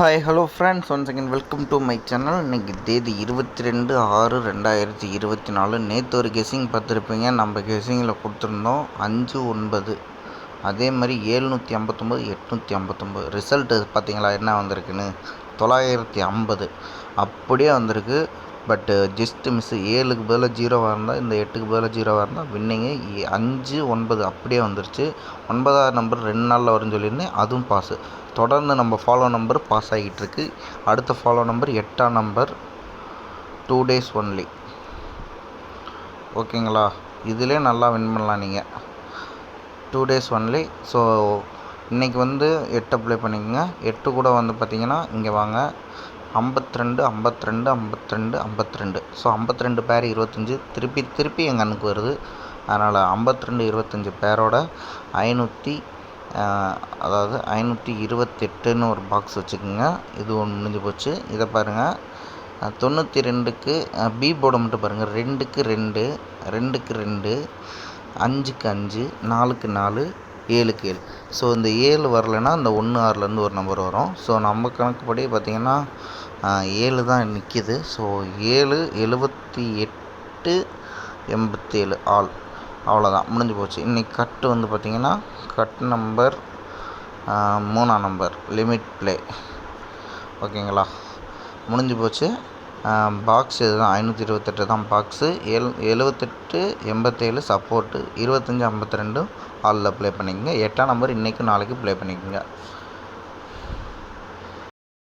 Hi hello friends one second welcome to my channel இன்றைக்கி தேதி இருபத்தி ரெண்டு ஆறு ரெண்டாயிரத்தி இருபத்தி நாலு. நேற்று ஒரு கெஸிங் பார்த்துருப்பீங்க. நம்ம கெஸிங்கில் கொடுத்துருந்தோம் அஞ்சு ஒன்பது. அதே மாதிரி ஏழ்நூற்றி ஐம்பத்தொம்போது எட்நூற்றி ஐம்பத்தொம்போது. ரிசல்ட்டு பார்த்தீங்களா? என்ன வந்திருக்குன்னு? தொள்ளாயிரத்தி ஐம்பது. அப்படியே வந்திருக்கு. பட்டு ஜஸ்ட்டு மிஸ்ஸு ஏழுக்கு பதிலாக ஜீரோவாக இருந்தால் இந்த எட்டுக்கு பதிலாக ஜீரோவாக இருந்தால் வின்னிங்கு அஞ்சு ஒன்பது அப்படியே வந்துருச்சு. ஒன்பதாவது நம்பர் ரெண்டு நாளில் வரும்னு சொல்லியிருந்தேன் அதுவும் பாஸு தொடர்ந்து நம்ம ஃபாலோ நம்பர் பாஸ் ஆகிட்டு இருக்கு. அடுத்த ஃபாலோ நம்பர் எட்டாம் நம்பர் டூ டேஸ் ஒன்லி ஓகேங்களா இதிலே நல்லா வின் பண்ணலாம் நீங்கள் டூ டேஸ் ஒன்லி ஸோ இன்றைக்கி வந்து எட்டு அப்ளை பண்ணிக்கோங்க. எட்டு கூட வந்து பார்த்திங்கன்னா இங்கே வாங்க. ஐம்பத்ரெண்டு ஐம்பத்ரெண்டு ஐம்பத்ரெண்டு ஐம்பத்ரெண்டு. ஸோ ஐம்பத்ரெண்டு பேர் இருபத்தஞ்சி. திருப்பி திருப்பி எங்கள் கண்ணுக்கு வருது. அதனால் ஐம்பத்ரெண்டு இருபத்தஞ்சி பேரோட ஐநூற்றி அதாவது ஐநூற்றி இருபத்தெட்டுன்னு ஒரு பாக்ஸ் வச்சுக்கோங்க. இது ஒன்று முடிஞ்சு போச்சு. இதை பாருங்கள் தொண்ணூற்றி ரெண்டுக்கு பி போர்டை மட்டும் பாருங்கள் ரெண்டுக்கு ரெண்டு ரெண்டுக்கு ரெண்டு அஞ்சுக்கு அஞ்சு நாலுக்கு நாலு ஏழுக்கு ஏழு. ஸோ இந்த ஏழு வரலைன்னா இந்த ஒன்று ஆறுலேருந்து ஒரு நம்பர் வரும். ஸோ நம்ம கணக்குப்படி பார்த்திங்கன்னா ஏழு தான் நிற்கிது ஸோ ஏழு எழுபத்தி எட்டு எண்பத்தேழு ஆள். அவ்வளோதான் முடிஞ்சு போச்சு. இன்றைக்கி கட்டு வந்து பார்த்திங்கன்னா கட் நம்பர் மூணாம் நம்பர் லிமிட் ப்ளே ஓகேங்களா முடிஞ்சு போச்சு. பாக்ஸ் இதுதான். ஐநூற்றி இருபத்தெட்டு தான் பாக்ஸு எல் எழுபத்தெட்டு எண்பத்தேழு சப்போர்ட்டு இருபத்தஞ்சி ஐம்பத்தி ரெண்டும் ஆலில் ப்ளே பண்ணிக்கோங்க. எட்டாம் நம்பர் இன்றைக்கும் நாளைக்கு ப்ளே பண்ணிக்கோங்க.